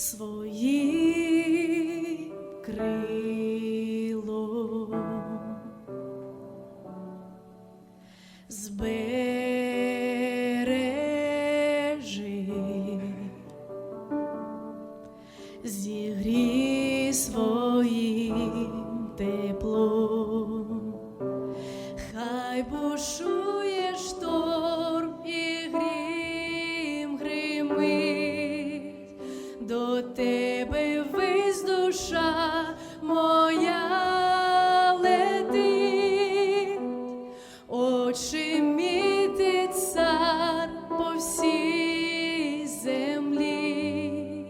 свої крило. Збережи, зігрій своїм теплом, хай бушує тебе вись душа моя летить, очі мітить цар по всій землі.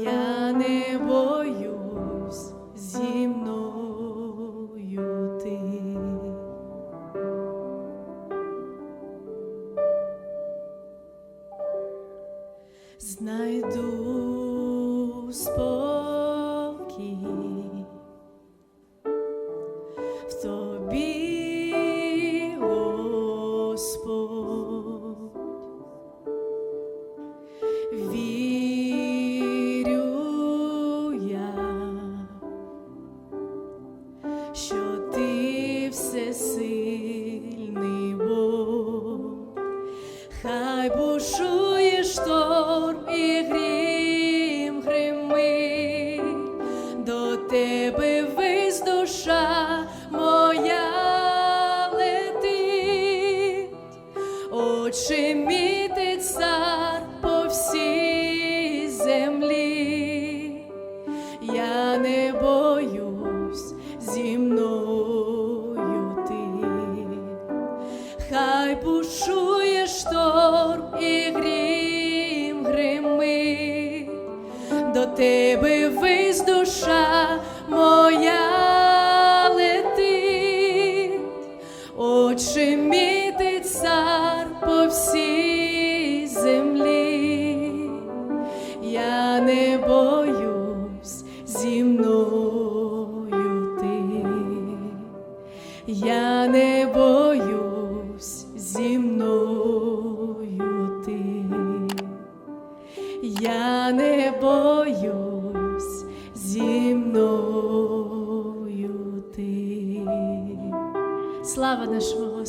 Я не боюсь зі мною ти. Знайду спокій в тобі, Господь. Вірю я, що ти всесильний Бог, хай бушує тебе весь душа моя летить, очі мітить цар по всій землі, я не боюсь зі мною до тебе вись душа моя летить, очі мітить цар по всій землі, я не боюсь зі мною ти, я не боюсь я не боюсь зі мною ти. Слава нашому